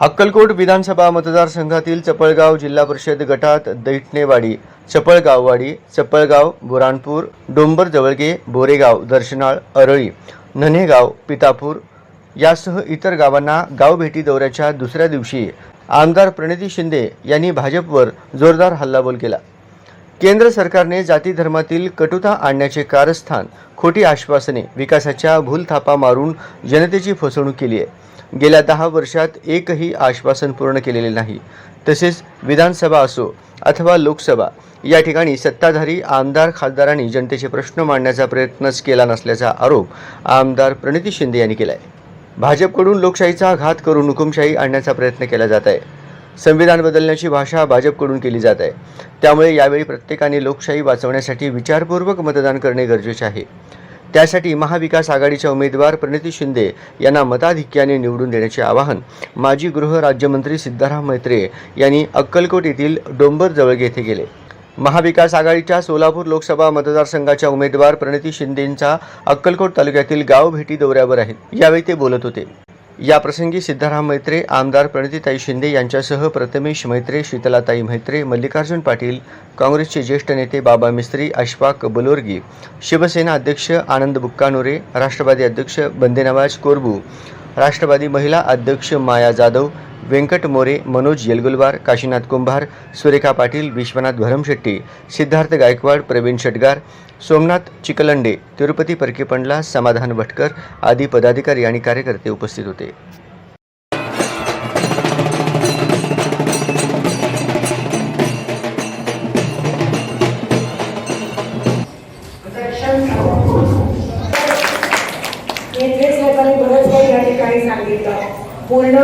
अक्कलकोट विधानसभा मतदारसंघातील चपळगाव जिल्हा परिषद गटात दैठणेवाडी चपळगाववाडी चपळगाव बुराणपूर डोंबर जवळगे बोरेगाव दर्शनाळ अरळी नन्हेगाव पितापूर यासह इतर गावांना गावभेटी दौऱ्याच्या दुसऱ्या दिवशी आमदार प्रणिती शिंदे यांनी भाजपवर जोरदार हल्लाबोल केला. केंद्र सरकारने जाती धर्मातील कटुता आणण्याचे कारस्थान खोटी आश्वासने विकासाच्या भूलथापा मारून जनतेची फसवणूक केली आहे. गेल्या दहा वर्षात एकही आश्वासन पूर्ण केलेले नाही. तसेच विधानसभा असो अथवा लोकसभा या ठिकाणी सत्ताधारी आमदार खासदारांनी जनतेचे प्रश्न मांडण्याचा प्रयत्नच केला नसल्याचा आरोप आमदार प्रणिती शिंदे यांनी केला आहे भाजपकडून लोकशाहीचा घात करून हुकुमशाही आणण्याचा प्रयत्न केला जात आहे. संविधान बदलण्याची भाषा भाजपकडून केली जात आहे. त्यामुळे यावेळी प्रत्येकाने लोकशाही वाचवण्यासाठी विचारपूर्वक मतदान करणे गरजेचे आहे. त्यासाठी महाविकास आघाडीच्या उमेदवार प्रणिती शिंदे यांना मताधिक्याने निवडून देण्याचे आवाहन माजी गृह राज्यमंत्री सिद्धाराम मैत्रे यांनी अक्कलकोट येथील डोंबर जवळगे येथे केले. महाविकास आघाडीच्या सोलापूर लोकसभा मतदारसंघाच्या उमेदवार प्रणिती शिंदेंचा अक्कलकोट तालुक्यातील गाव भेटी दौऱ्यावर आहेत यावेळी ते बोलत होते. या प्रसंगी सिद्धाराम मैत्रे आमदार प्रणितीताई शिंदे यांच्यासह प्रथमेश मैत्रे शीतलाताई मैत्रे मल्लिकार्जुन पाटील काँग्रेसचे ज्येष्ठ नेते बाबा मिस्त्री अशफाक बलोर्गी शिवसेना अध्यक्ष आनंद बुक्कानोरे राष्ट्रवादी अध्यक्ष बंदेनवाज कोरबू राष्ट्रवादी महिला अध्यक्ष माया जाधव व्यंकट मोरे मनोज येलगुलवार काशीनाथ कुंभार सुरेखा पाटील विश्वनाथ भरमशेट्टी सिद्धार्थ गायकवाड प्रवीण शेटगार सोमनाथ चिकलंडे तिरुपती परकेपंडला समाधान भटकर आदी पदाधिकारी आणि कार्यकर्ते उपस्थित होते. सांगितलं. पूर्ण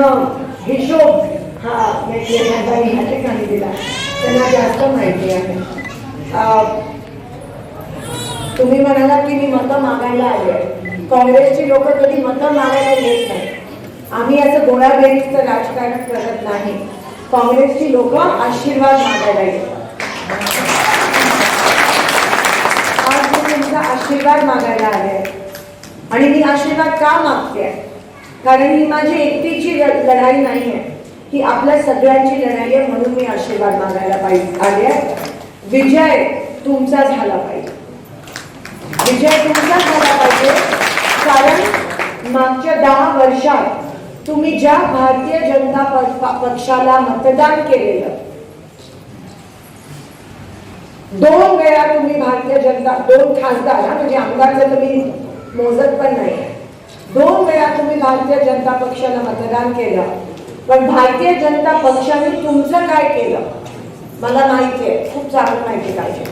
हिशोब हा मेटले साहेबांनी या ठिकाणी दिला. त्यांना जास्त माहिती आहे. तुम्ही म्हणाला की मी मतं मागायला आले काँग्रेसची लोक कधी मतं मागायला येत नाही. आम्ही असं गोळाबेरीचं राजकारण करत नाही. काँग्रेसची लोक आशीर्वाद मागायला येतात. आज मी तुमचा आशीर्वाद मागायला आले आणि मी आशीर्वाद का मागते? कारण ही माझी एकटीची लढाई नाही आहे ही आपल्या सगळ्यांची लढाई आहे म्हणून मी आशीर्वाद मागायला पाहिजे. आले विजय तुमचा झाला पाहिजे. विजय तुमचा झाला पाहिजे. कारण मागच्या दहा वर्षात तुम्ही ज्या भारतीय जनता पक्षाला मतदान केलेलं दोन वेळा तुम्ही भारतीय जनता दोन खासदार हा, म्हणजे आमदारचं तुम्ही मोजत पण नाही. दोन वेळा तुम्ही भारतीय जनता पक्षाला मतदान केलं. पण भारतीय जनता पक्षाने तुमचं काय केलं? मला माहिती आहे. खूप चांगलं माहिती पाहिजे.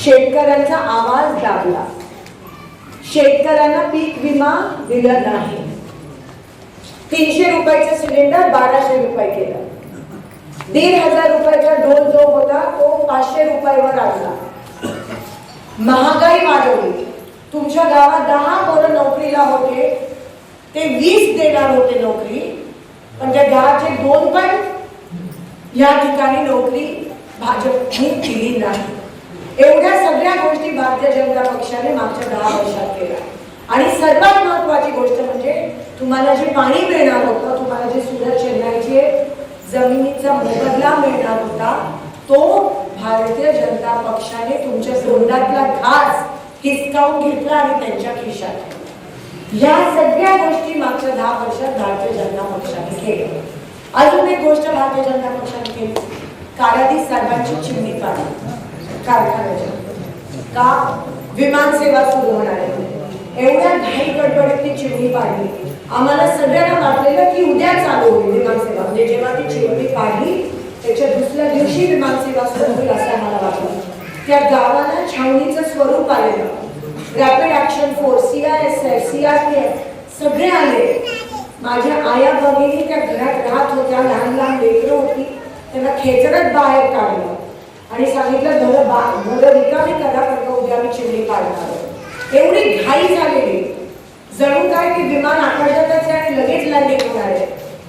शेतकऱ्यांचा आवाज दाबला. शेतकऱ्यांना पीक विमा दिला नाही. तीनशे रुपयाचं सिलेंडर बाराशे रुपये केलं. दीड हजार रुपयाचा डोल जो होता तो पाचशे रुपयावर आणला. महा तुमच्या गावात दहा पोरं नोकरीला होते ते वीस देणार होते नोकरी पण त्या गावाचे दोन पण या ठिकाणी नोकरी भाजपने दिली नाही. एवढ्या सगळ्या गोष्टी भारतीय जनता पक्षाने मागच्या दहा वर्षात केल्या. आणि सर्वात महत्वाची गोष्ट म्हणजे तुम्हाला जे पाणी मिळणार होतं तुम्हाला जे सुरत चेन्नईचे जमिनीचा मोबदला मिळणार होता तो भारतीय जनता पक्षाने तुमच्या तोंडातला घास हिसकावून घेतला आणि त्यांच्या खिशात या सगळ्या गोष्टी मागच्या दहा वर्षात भारतीय जनता पक्षाने केल्या. अजून एक गोष्ट भारतीय जनता पक्षाने केली. कारागीर साहेबांची चिमणी काढली. कारखान्याच्या. का? विमान सेवा सुरू होणार आहे. एवढ्या घाई गडबडीत चिमणी पाडली. आम्हाला सगळ्यांना वाटलेलं की उद्या चालू होईल विमान सेवा. म्हणजे जेव्हा ती चिमणी पाडली त्याच्या दुसऱ्या दिवशी विमान सेवा सुरू होईल असं आम्हाला वाटलं. त्या गावाला छावणीचं स्वरूप आलेलं. Rapid action force CISF CRPF सगळे आले. माझ्या आया भगिनी त्या घरात राहत होत्या लहान लहान लेकरं होती. त्यांना खेचरत बाहेर काढलं. आणि सांगितलं घर बा घर रिकामी करा कारण उद्या मी चिमणी काढणार एवढी घाई झालेली. जणू काय की विमान आकाशातच आहे आणि लगेच लँडिंग होणार आहे.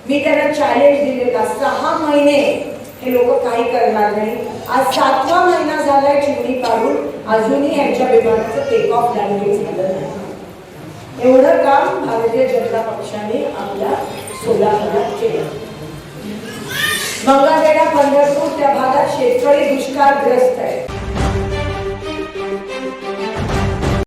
मी त्यांना चॅलेंज दिलेला सहा महिने हे लोक काही करणार नाही. आज सातवा महिना झालाय चिमणी काढून. अजूनही यांच्या विमानाचं टेक ऑफ लँडिंग झालं नाही. एवढं काम भारतीय जनता पक्षाने आपल्या सोलापुरात केलं. मंगळवेढा पंढरपूर त्या भागात शेतकरी दुष्काळग्रस्त आहे